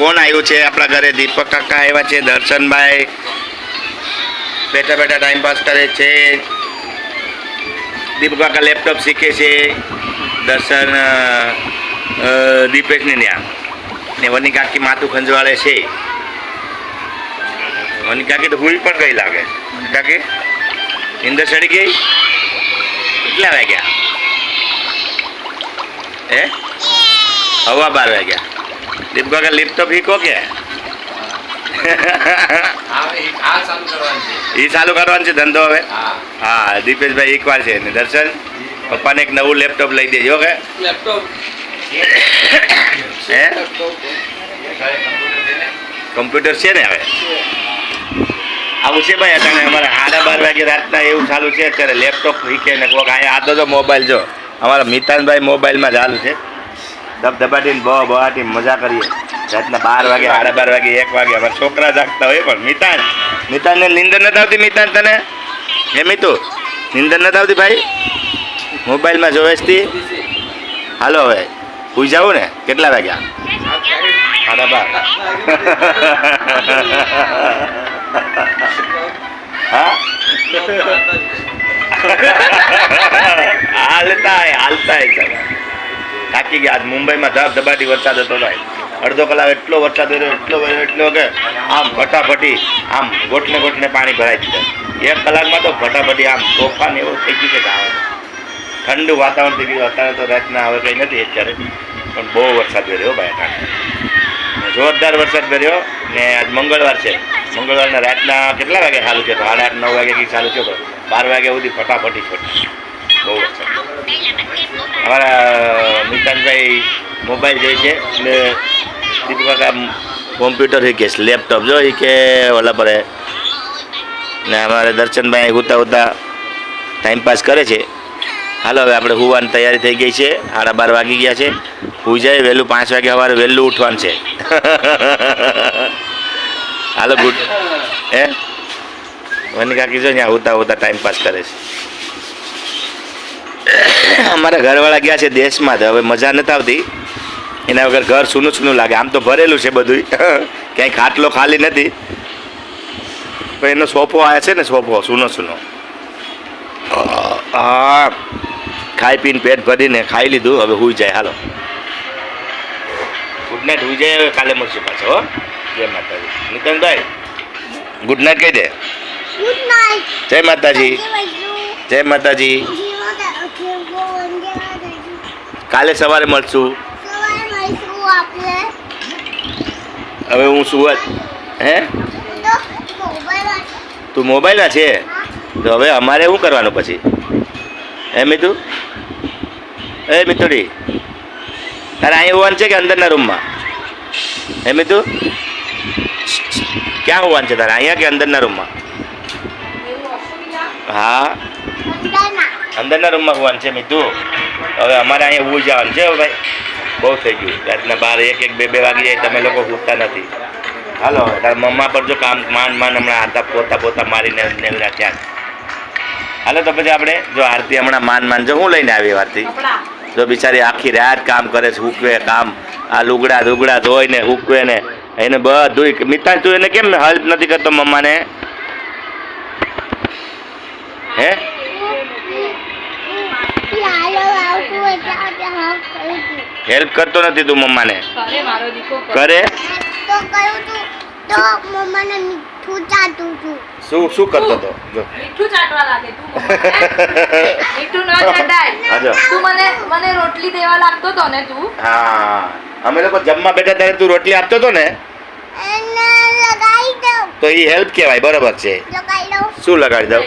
કોણ આવ્યું છે આપણા ઘરે. દીપક કાકા આવ્યા છે, દર્શનભાઈ. બેઠા બેઠા ટાઈમ પાસ કરે છે. દીપક કાકા લેપટોપ શીખે છે. દર્શન દીપેશને ત્યાં. ને વની કાકી માથું ખંજવાળે છે. વની કાકી તો ભૂલ પણ ગઈ લાગે. કાકી નીંદર ચડી ગઈ? કેટલા વાગ્યા? હે? હવા બાર વાગ્યા. દીપ લીપ લેપટોપ ફીકો કે? એ ચાલુ કરવાનું છે. ધંધો હવે? હા. દીપેશભાઈ એકવાર છે ને દર્શન. પપ્પાને એક નવું લેપટોપ લઈ દેજો કે? હે? કમ્પ્યુટર છે ને હવે? આવું છે ભાઈ અત્યારે અમારે સાડા બાર વાગે રાતના એવું ચાલુ છે અત્યારે લેપટોપ શીખે ને કોક આ તો જો મોબાઈલ જો. અમારા મિતાનભાઈ મોબાઈલમાં ચાલુ છે. ધબધબાટીને બહુ બહાટી મજા કરીએ. રાતના બાર વાગે. સાડા બાર વાગે એક વાગે. અમારા છોકરા જાગતા હોય પણ મિતાન. મિતાનને નીંદર નથી આવતી મિતાન તને? એ મિતુ? નીંદર નથી આવતી ભાઈ? મોબાઈલમાં જોવેશથી હાલો હવે. પૂઈ જાવું ને? કેટલા વાગ્યા? સાડા બાર. હા? હાલતા હાલતા. થાકી ગયા. આજ મુંબઈમાં ધબ ધબાટી વરસાદ હતો ભાઈ. અડધો કલાક એટલો વરસાદ રહ્યો, એટલો એટલો કે આમ ફટાફટી આમ ગોઠને ગોઠને પાણી ભરાઈ દીધા એક કલાકમાં તો ફટાફટી આમ તોફાન એવું થઈ ગયું છે કે આવે. ઠંડુ વાતાવરણ થઈ ગયું. અત્યારે તો રાતના હવે કંઈ નથી અત્યારે. પણ બહુ વરસાદ રહ્યો ભાઈ અટાણે જોરદાર વરસાદ કર્યો ને આજ મંગળવાર છે. મંગળવારના રાતના કેટલા વાગે ચાલુ છે સાડા આઠ, નવ વાગે ચાલુ થયો? તો બાર વાગ્યા સુધી ફટાફટી છોડી બહુ વરસાદ. અમારા મિતાનભાઈ મોબાઈલ જોઈએ છે એટલે દીપક કાકા કોમ્પ્યુટર શીખે છે લેપટોપ જો કે ઓલા પર ને અમારે દર્શનભાઈ હુતા હુતા ટાઈમ પાસ કરે છે. હાલો, હવે આપણે હુવાની તૈયારી થઈ ગઈ છે. સાડા બાર વાગી ગયા છે. હું જાય, વહેલું પાંચ વાગે સવારે વહેલું ઉઠવાનું છે. હાલો, ગુડ. હે? વની કાકી જો ત્યાં હુતા હુતા ટાઈમ પાસ કરે છે. અમારા ઘરવાળા ગયા છે દેશમાં તો હવે મજા નથી આવતી. એના વગર ઘર સૂનું સૂનું લાગે. આમ તો ભરેલું છે બધું ક્યાંય ખાટલો ખાલી નથી. પણ એનો સોફો આવ્યા છે ને સોફો સૂનો સૂનો. હા ખાઈ પીને પેટ ભરીને ખાઈ લીધું. હવે હુઈ જાય હાલો. ગુડ નાઇટ હુઈ જાય હવે કાલે મળશું પાછો હો. જય માતાજી. નિકનભાઈ ગુડ નાઇટ કહી દે. જય માતાજી. જય માતાજી. કાલે સવારે મળશું. હવે હું સુરત હે? તું મોબાઈલમાં છે. તો હવે અમારે શું કરવાનું પછી? હે મિતુ? એ મિતુડી. તારે અહીં હોવાનું છે કે અંદરના રૂમમાં? હે મિતુ? ક્યાં હોવાનું છે તારે? અહીંયા કે અંદરના રૂમમાં? હા. અંદરના રૂમમાં હોવાનું છે મિતુ. હવે અમારે અહીંયા હોઈ જવાનું. છે ભાઈ બહુ થઈ ગયું. રાતના બાર એક એક બે બે વાગી જાય તમે લોકો ઉઠતા નથી. હાલો. તારા મમ્મા પર જો કામ માંડ માંડ હમણાં હાથા પોતા પોતા મારીને નેવરા ત્યાં હાલો તો પછી આપણે જો આરતી હમણાં માન માન જો હું લઈને આવી આરતી? જો બિચારી આખી રાત કામ કરે છે હુકવે કામ આ લુગડા લુગડા ધોઈને હુકવે ને એને બધું મિતા તું એને કેમ હેલ્પ નથી કરતો મમ્માને? હે? હેલ્પ કરતો નથી તું મમ્માને. કરે કરે. તો કયું તું તો મમ્માને મીઠું ચાટું છું શું શું કરતો હતો જો. મીઠું ચાટવા લાગે તું મીઠું ન ચટાય. તું મને મને રોટલી દેવા લાગતો તો ને તું? હા. અમે લોકો જમવા બેઠા ત્યારે તું રોટલી આપતો હતો ને? એને લગાવી દઉં. તો એ હેલ્પ કહેવાય બરાબર છે. શું લગાડી દઉં?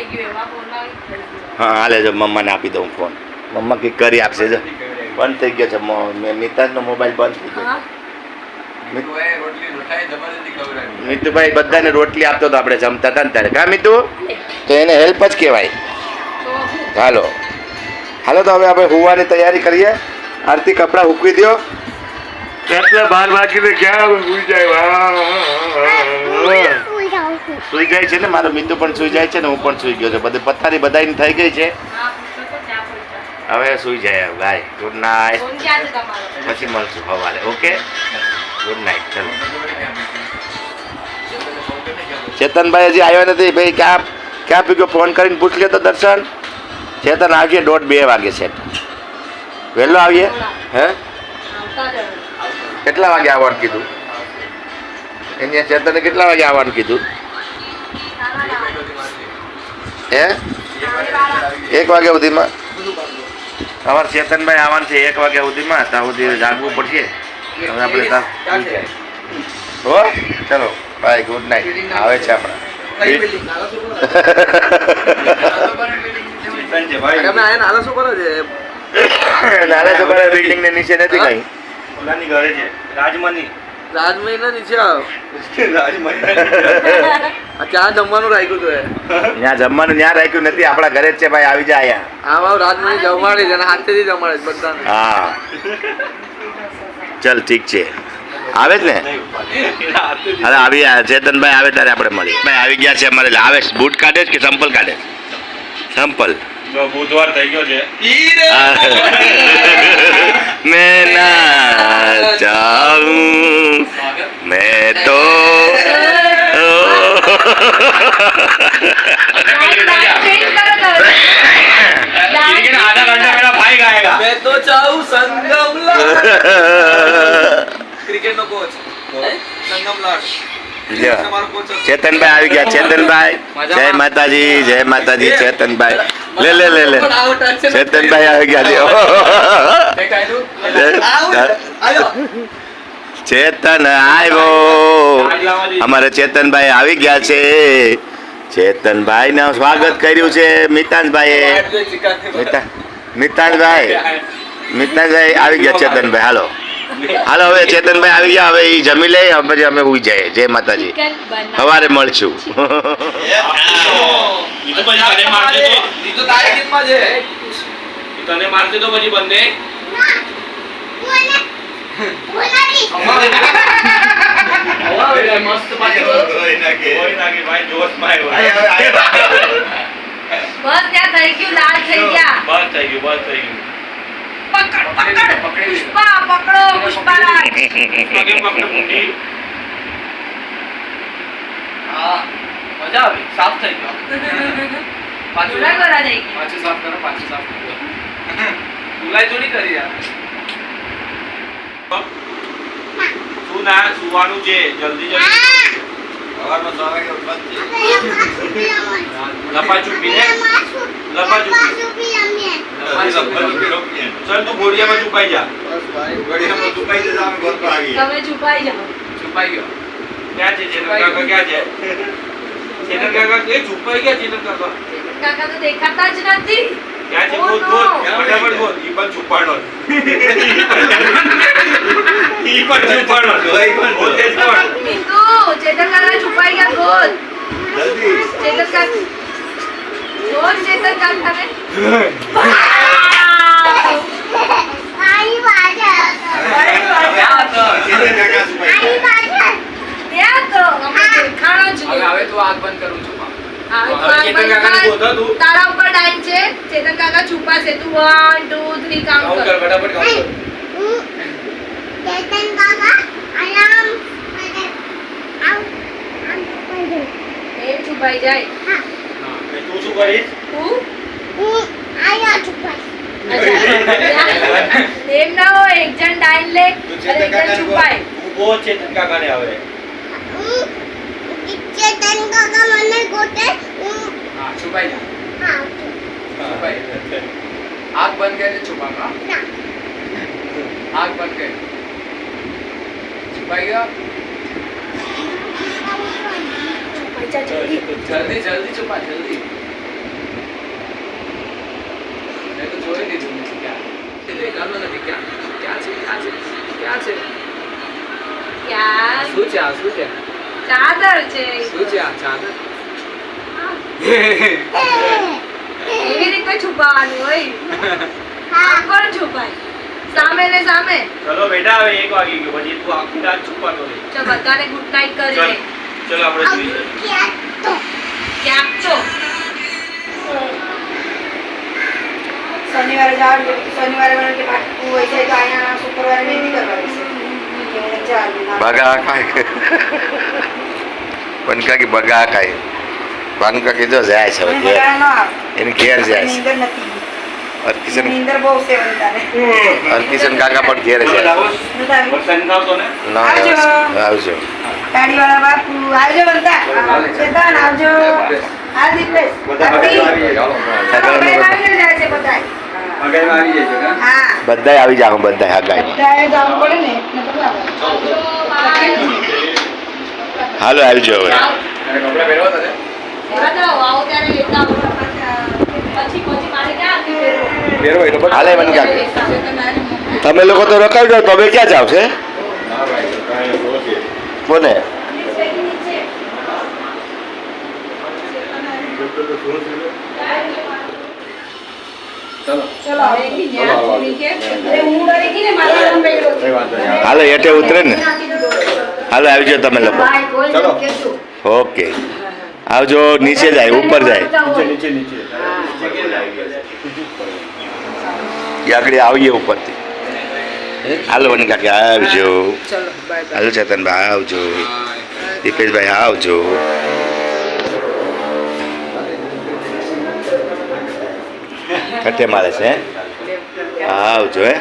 હા હાલે જો મમ્માને આપી દઉં ફોન. મમ્મા કંઈક કરી આપશે જો. બંધ થઈ ગયો છે મ- મે- મિતાજનો મોબાઈલ બંધ થઈ ગયો. મિતુભાઈ બધાને રોટલી આપતો હતો આપણે જમતા હતા ને ત્યારે. કા મિતુ? તો એને હેલ્પ જ કહેવાય. હાલો. હાલો તો હવે આપણે હોવાની તૈયારી કરીએ. આરતી કપડાં હૂકવી દો રાતના બાર વાગીને ક્યાં સુઈ જાય? સુઈ જાય છે ને? મારો મિતુ પણ સુઈ જાય છે ને? હું પણ સુઈ ગયો છે. બધી પથારી બધાની થઈ ગઈ છે હા પૂછો તો ક્યાં પહોંચ્યા? હવે સુઈ જાય બાય ગુડ નાઇટ પછી મળશું સવારે ઓકે ગુડ નાઇટ ચલો ચેતનભાઈ હજી આવ્યા નથી. ભાઈ ક્યાં ક્યાં પીગો ફોન કરીને પૂછ લે તો દર્શન? ચેતન આવજે દોઢ બે વાગે છે વહેલો આવીએ? હે. કેટલા વાગે આવવાનું કીધું? એની ચેતને કેટલા વાગે આવવાનું કીધું? હે? એક વાગ્યા સુધીમાં? અમારે ચેતનભાઈ આવવાનું છે એક વાગ્યા સુધીમાં ત્યાં સુધી જાગવું પડશે. હવે આપણે ત્યાં હો ચલો બાય ગુડ નાઇટ આવે છે આપણા. નાના છોકરા બિલ્ડિંગ ને નીચે નથી કઈ. ઓલાની ઘરે છે. રાજમની. રાજમહેલ ના નીચે આવ. જમવાનું રાખ્યું તું એ? ત્યાં જમવાનું ત્યાં રાખ્યું નથી આપણા ઘરે જ છે ભાઈ આવી જાય આમ આવ રાજમહેલ જમાડી છે અને હાથેથી જમાડે છે બધાને. હા. ચલ ઠીક છે. આવે જ ને? અરે આવી ચેતનભાઈ આવે ત્યારે આપણે મળીએ. ભાઈ આવી ગયા છે અમારે આવે છે. બૂટ કાઢે કે સંપલ કાઢે? સંપલ બુધવાર થઈ ગયો છે. मैं ना जाऊं मैं तो लेकिन आधा घंटा मेरा भाई गाएगा मैं तो चाहूं संगम ક્રિકેટ નો કોચ સંગમ લાડ. ચેતનભાઈ આવી ગયા. ચેતનભાઈ જય માતાજી જય માતાજી ચેતનભાઈ. લે લે લે લે. ચેતનભાઈ આવી ગયા ચેતન આવ્યો. અમારે ચેતનભાઈ આવી ગયા છે. ચેતનભાઈ ને સ્વાગત કર્યું છે મિતાનભાઈ મિતા મિતાનભાઈ મિતાનભાઈ આવી ગયા ચેતનભાઈ. હાલો. હાલો હવે ચેતનભાઈ આવી ગયા હવે એ જમી લે પછી અમે ઉઈ જાય જય માતાજી. સવારે મળશું. ઈ તો પછી તને મારશે તો. ઈ તો તારી ટીમમાં છે. ઈ તને મારશે તો પછી બંને. બોલે બોલાવી મસ્ત કોઈ નાખે. ભાઈ જોશમાં આવ્યો. બસ ત્યાં થઈ ગયું લાલ થઈ ગયા. બસ થઈ ગયું બસ થઈ ગયું. પકડ પકડ. પુષ્પા પકડો પુષ્પારાજ પગે હા મજા આવી સાફ થઈ ગયો. પાછું ગોરા ગોરા થઈ પાછું સાફ કરો પાછું સાફ કરો. ધુલાઈ થોડી કરી યાર શું ના સુવાનું છે? જલ્દી જલ્દી. છ વાગે ઉઠવાનું છે. લપા ચૂપી. ને લપા ચૂપી. ચાલ તું ઘોડિયામાં છુપાઈ જા બસ ભાઈ તમે છુપાઈ જાઓ. છુપાઈ ગયો. ક્યાં છે ચેતન કાકા? ક્યાં છે? ચેતન કાકા કે છુપાઈ ગયા ચેતન કાકા? કાકા તો દેખાતા જ નથી. ક્યાં છે? ગોત ગોત ફટાફટ ગોત ઈ પણ છુપાડો ઈ પણ છુપાડો ગોતે જ કોણ? મીતુ ચેતન કાકા છુપાઈ ગયા ગોલ ચેતન કાકા ગોલ ચેતન કાકાને. આઈ વાજા હવે આગ બંધ કરું છું. તારા ઉપર ડાઈન છે ચેતન કાકા છુપાશે તું one two three count count કર કર ફટાફટ કાઉન્ટ કર ચેતન કાકા આરામ આવ એ છુપાઈ જાય હા તું શું કરીશ તું હું આયા છુપાઈ અચ્છા. એમ ના હોય એક જણ ડાઈન લે અને એક જણ છુપાય. તું ગોત ચેતન કાકાને હવે હું ચેતન કાકા મને ગોતે હું હા છુપાઈ જા. હા છુપાઈ આગ બંધ કરીને છુપાવા ના. આગ બંધ કરી છુપાઈ ગયો? છુપાઈ જા જલ્દી. જલ્દી જલ્દી છુપા જલ્દી મેં તો જોઈ લીધું નથી ક્યાં દેખાતો નથી. ક્યાં? ક્યાં છે? ક્યાં છે? ક્યાં છે? યાર શું છે આ? શું છે? ચાદર છે શું છે આ? ચાદર? એવી રીતે છુપાવાનું હોય. કોણ છુપાય? સામે ને સામે. ચલો બેટા હવે એક વાગી ગયો. પછી તું આખી રાત છુપાતો રહે. તો બધાને ગુડ નાઇટ ચલ કરીને ચલો આપણે જોઈએ. ક્યાં તો ક્યાંક તો શનિવારે જવાનું શનિવારે મને કે પાટકું હોય છે તો અહીંયા શુક્રવારે નહીં કરવાની છે. બગા ખાય. પણ કાકી બગા ખાય. ભાનુ કાકી જાય છે ઘેર. એની ઘેર જાય છે. હરકિશન હરકિશન કાકા પણ ઘેર જાય વરસાદ નથી આવતો ને? ના આવજો. આવજો. બાપુ આવજો બનતા ચેતન આવજો. આ દીપેશ આરતી. સગા આપણે આવી જાય છે બધાય. અગાઈમાં આવી જાય છે ને હા. બધાય આવી જાવ બધાય હગાઈ. હાલો આવજો હવે. બધા હાલે મને કાકી તમે લોકો તો રોકાવજો તમે ક્યાં જાવ છે. કોને ચલો ચલો અરે હું ડરી ગઈ ને મારા નામ પડ્યો છે. હાલો હેઠે ઉતરે ને? હાલો આવજો તમે લોકો. ઓકે. આવજો નીચે જાય ઉપર જાય. નીચે નીચે આગળ આવીએ ઉપરથી. હાલો મને કાકી આવજો. હાલો ચેતનભાઈ આવજો. દીપેશભાઈ આવજો. કટે મારે છે? આવજો હે